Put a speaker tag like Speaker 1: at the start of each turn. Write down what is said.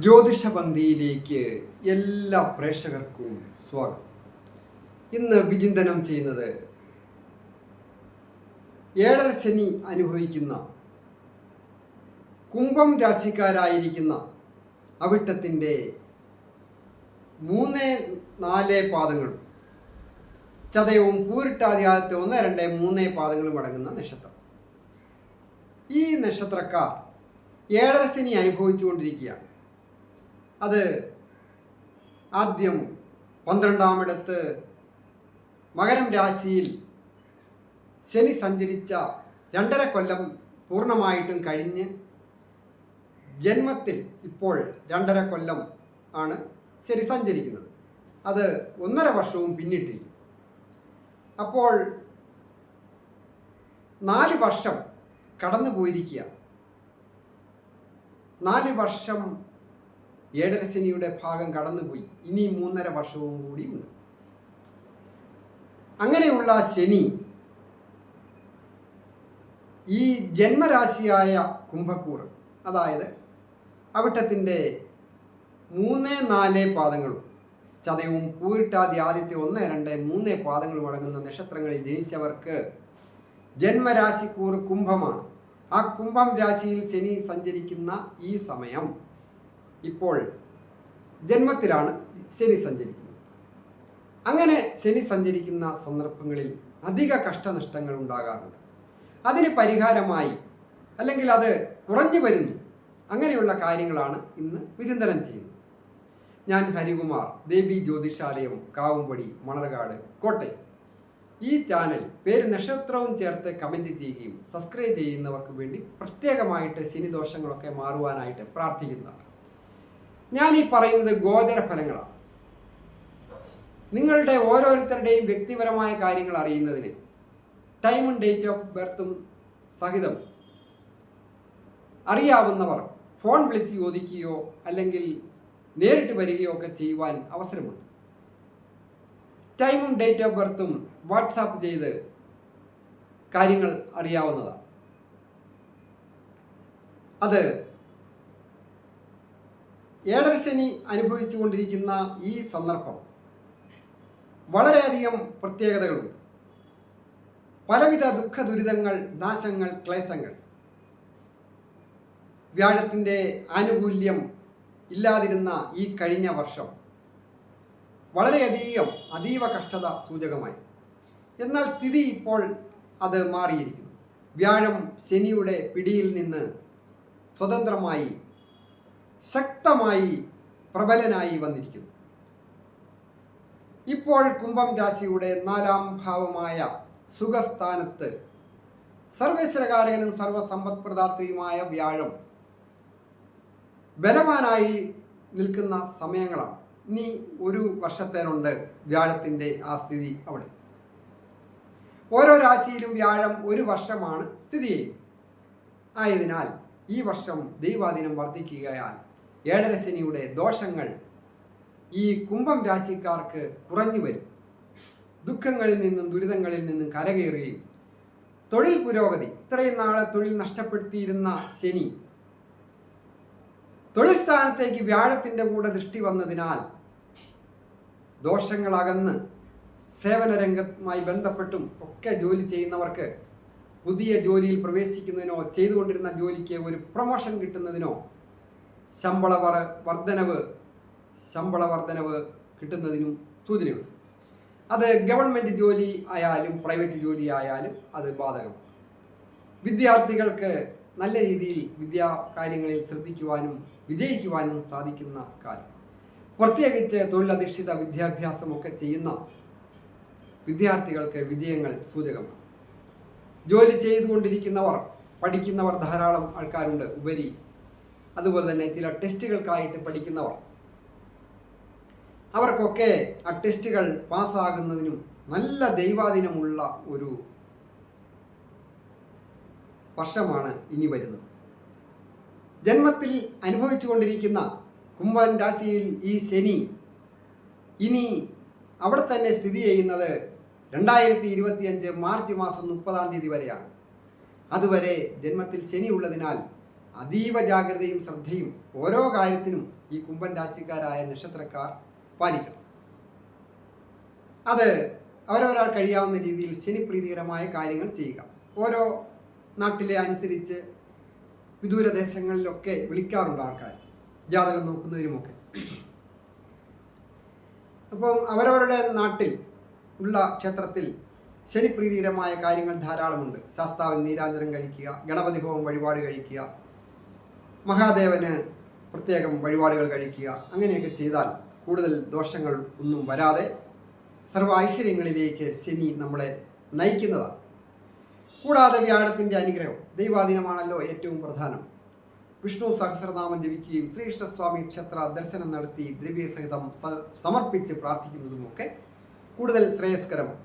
Speaker 1: ജ്യോതിഷപന്തിയിലേക്ക് എല്ലാ പ്രേക്ഷകർക്കും സ്വാഗതം. ഇന്ന് വിചിന്തനം ചെയ്യുന്നത് ഏഴര ശനി അനുഭവിക്കുന്ന കുംഭം രാശിക്കാരായിരിക്കുന്ന അവിട്ടത്തിന്റെ മൂന്ന് നാല് പാദങ്ങളും ചതയവും പൂരിട്ടാധികാരത്തെ ഒന്ന് രണ്ട് മൂന്ന് പാദങ്ങളും അടങ്ങുന്ന നക്ഷത്രം. ഈ നക്ഷത്രക്കാർ ഏഴര ശനി അനുഭവിച്ചുകൊണ്ടിരിക്കുകയാണ്. അത് ആദ്യം പന്ത്രണ്ടാമിടത്ത് മകരം രാശിയിൽ ശനി സഞ്ചരിച്ച രണ്ടര കൊല്ലം പൂർണമായിട്ടും കഴിഞ്ഞ് ജന്മത്തിൽ ഇപ്പോൾ രണ്ടര കൊല്ലം ആണ് ശരി സഞ്ചരിക്കുന്നത്. അത് ഒന്നര വർഷവും പിന്നിട്ടിരിക്കും അപ്പോൾ നാല് വർഷം കടന്നു പോയിരിക്കുക നാല് വർഷം ഏഴര ശനിയുടെ ഭാഗം കടന്നുപോയി. ഇനി മൂന്നര വർഷവും കൂടി ഉണ്ട്. അങ്ങനെയുള്ള ശനി ഈ ജന്മരാശിയായ കുംഭക്കൂർ അതായത് അവിട്ടത്തിന്റെ മൂന്ന് നാല് പാദങ്ങളും ചതയവും പൂരിട്ടാതി ആദ്യത്തെ ഒന്ന് രണ്ട് മൂന്ന് പാദങ്ങളും അടങ്ങുന്ന നക്ഷത്രങ്ങളിൽ ജനിച്ചവർക്ക് ജന്മരാശിക്കൂർ കുംഭമാണ്. ആ കുംഭം രാശിയിൽ ശനി സഞ്ചരിക്കുന്ന ഈ സമയം ഇപ്പോൾ ജന്മത്തിലാണ് ശനി സഞ്ചരിക്കുന്നത്. അങ്ങനെ ശനി സഞ്ചരിക്കുന്ന സന്ദർഭങ്ങളിൽ അധിക കഷ്ടനഷ്ടങ്ങൾ ഉണ്ടാകാറുണ്ട്. അതിന് പരിഹാരമായി അല്ലെങ്കിൽ അത് കുറഞ്ഞു വരുന്നു അങ്ങനെയുള്ള കാര്യങ്ങളാണ് ഇന്ന് വിചിന്തനം ചെയ്യുന്നത്. ഞാൻ ഹരികുമാർ ദേവി ജ്യോതിഷാലയം കാവുംപടി മണർകാട് കോട്ടയം. ഈ ചാനൽ പേര് നക്ഷത്രവും ചേർത്ത് കമന്റ് ചെയ്യുകയും സബ്സ്ക്രൈബ് ചെയ്യുന്നവർക്ക് വേണ്ടി പ്രത്യേകമായിട്ട് ശനിദോഷങ്ങളൊക്കെ മാറുവാനായിട്ട് പ്രാർത്ഥിക്കുന്നതാണ്. ഞാൻ ഈ പറയുന്നത് ഗോചര ഫലങ്ങളാണ്. നിങ്ങളുടെ ഓരോരുത്തരുടെയും വ്യക്തിപരമായ കാര്യങ്ങൾ അറിയുന്നതിന് ടൈമും ഡേറ്റ് ഓഫ് ബർത്തും സഹിതം അറിയാവുന്നവർ ഫോൺ വിളിച്ച് ചോദിക്കുകയോ അല്ലെങ്കിൽ നേരിട്ട് വരികയോ ഒക്കെ ചെയ്യുവാൻ അവസരമുണ്ട്. ടൈമും ഡേറ്റ് ഓഫ് ബർത്തും വാട്സാപ്പ് ചെയ്ത് കാര്യങ്ങൾ അറിയാവുന്നതാണ്. അത് ഏഴര ശനി അനുഭവിച്ചു കൊണ്ടിരിക്കുന്ന ഈ സന്ദർഭം വളരെയധികം പ്രത്യേകതകളുണ്ട്. പലവിധ ദുഃഖ ദുരിതങ്ങൾ നാശങ്ങൾ ക്ലേശങ്ങൾ. വ്യാഴത്തിന്റെ ആനുകൂല്യം ഇല്ലാതിരുന്ന ഈ കഴിഞ്ഞ വർഷം വളരെയധികം അതീവ കഷ്ടത സൂചകമായി. എന്നാൽ സ്ഥിതി ഇപ്പോൾ അത് മാറിയിരിക്കുന്നു. വ്യാഴം ശനിയുടെ പിടിയിൽ നിന്ന് സ്വതന്ത്രമായി ശക്തമായി പ്രബലനായി വന്നിരിക്കുന്നു. ഇപ്പോൾ കുംഭം രാശിയുടെ നാലാം ഭാവമായ സുഖസ്ഥാനത്ത് സർവേശ്വരകാരകനും സർവസമ്പത്പ്രദാത്രിയുമായ വ്യാഴം ബലവാനായി നിൽക്കുന്ന സമയങ്ങളാണ്. ഇനി ഒരു വർഷത്തേനുണ്ട് വ്യാഴത്തിന്റെ ആ സ്ഥിതി അവിടെ. ഓരോ രാശിയിലും വ്യാഴം ഒരു വർഷമാണ് സ്ഥിതി ചെയ്യുന്നത്. ആയതിനാൽ ഈ വർഷം ദൈവാധീനം വർദ്ധിക്കുകയാൽ ഏഴര ശനിയുടെ ദോഷങ്ങൾ ഈ കുംഭം രാശിക്കാർക്ക് കുറഞ്ഞു വരും. ദുഃഖങ്ങളിൽ നിന്നും ദുരിതങ്ങളിൽ നിന്നും കരകയറുകയും തൊഴിൽ പുരോഗതി ഇത്രയും നാളെ തൊഴിൽ നഷ്ടപ്പെടുത്തിയിരുന്ന ശനി തൊഴിൽ സ്ഥാനത്തേക്ക് വ്യാഴത്തിന്റെ കൂടെ ദൃഷ്ടി വന്നതിനാൽ ദോഷങ്ങളകന്ന് സേവന രംഗത്തുമായി ബന്ധപ്പെട്ടും ഒക്കെ ജോലി ചെയ്യുന്നവർക്ക് പുതിയ ജോലിയിൽ പ്രവേശിക്കുന്നതിനോ ചെയ്തുകൊണ്ടിരുന്ന ജോലിക്ക് ഒരു പ്രൊമോഷൻ കിട്ടുന്നതിനോ ശമ്പള വർ വർധനവ് ശമ്പള വർധനവ് കിട്ടുന്നതിനും സൂചനയുണ്ട്. അത് ഗവൺമെന്റ് ജോലി ആയാലും പ്രൈവറ്റ് ജോലി ആയാലും അത് ബാധകം വിദ്യാർത്ഥികൾക്ക് നല്ല രീതിയിൽ വിദ്യാ കാര്യങ്ങളിൽ ശ്രദ്ധിക്കുവാനും വിജയിക്കുവാനും സാധിക്കുന്ന കാലം. പ്രത്യേകിച്ച് തൊഴിലധിഷ്ഠിത വിദ്യാഭ്യാസമൊക്കെ ചെയ്യുന്ന വിദ്യാർത്ഥികൾക്ക് വിജയങ്ങൾ സൂചകമാണ്. ജോലി ചെയ്തുകൊണ്ടിരിക്കുന്നവർ പഠിക്കുന്നവർ ധാരാളം ആൾക്കാരുണ്ട്. ഉപരി അതുപോലെ തന്നെ ചില ടെസ്റ്റുകൾക്കായിട്ട് പഠിക്കുന്നവർ. അവർക്കൊക്കെ ആ ടെസ്റ്റുകൾ പാസ്സാകുന്നതിനും നല്ല ദൈവാധീനമുള്ള ഒരു വർഷമാണ് ഇനി വരുന്നത്. ജന്മത്തിൽ അനുഭവിച്ചു കൊണ്ടിരിക്കുന്ന കുംഭൻ രാശിയിൽ ഈ ശനി ഇനി അവിടെ തന്നെ സ്ഥിതി ചെയ്യുന്നത് രണ്ടായിരത്തി ഇരുപത്തിയഞ്ച് മാർച്ച് മാസം മുപ്പതാം തീയതി വരെയാണ്. അതുവരെ ജന്മത്തിൽ ശനി ഉള്ളതിനാൽ അതീവ ജാഗ്രതയും ശ്രദ്ധയും ഓരോ കാര്യത്തിനും ഈ കുംഭൻ രാശിക്കാരായ നക്ഷത്രക്കാർ പാലിക്കണം. അത് അവരവരാൾ കഴിയാവുന്ന രീതിയിൽ ശനിപ്രീതികരമായ കാര്യങ്ങൾ ചെയ്യുക. ഓരോ നാട്ടിലെ അനുസരിച്ച് വിദൂരദേശങ്ങളിലൊക്കെ വിളിക്കാറുണ്ട് ആൾക്കാർ. ജാതകം നോക്കുന്നതിനുമൊക്കെ. അപ്പം അവരവരുടെ നാട്ടിൽ ഉള്ള ക്ഷേത്രത്തിൽ ശനിപ്രീതികരമായ കാര്യങ്ങൾ ധാരാളമുണ്ട്. ശാസ്താവിൽ നീരാഞ്ജനം കഴിക്കുക ഗണപതി ഹോമം വഴിപാട് കഴിക്കുക മഹാദേവന് പ്രത്യേകം വഴിപാടുകൾ കഴിക്കുക. അങ്ങനെയൊക്കെ ചെയ്താൽ കൂടുതൽ ദോഷങ്ങൾ ഒന്നും വരാതെ സർവ ഐശ്വര്യങ്ങളിലേക്ക് ശനി നമ്മളെ നയിക്കുന്നതാണ്. കൂടാതെ വ്യാഴത്തിന്റെ അനുഗ്രഹം ദൈവാധീനമാണല്ലോ ഏറ്റവും പ്രധാനം. വിഷ്ണു സഹസ്രനാമം ജപിക്കുകയും ശ്രീകൃഷ്ണസ്വാമി ക്ഷേത്ര ദർശനം നടത്തി ദ്രവ്യസഹിതം സമർപ്പിച്ച് പ്രാർത്ഥിക്കുന്നതുമൊക്കെ കൂടുതൽ ശ്രേയസ്കരമാണ്.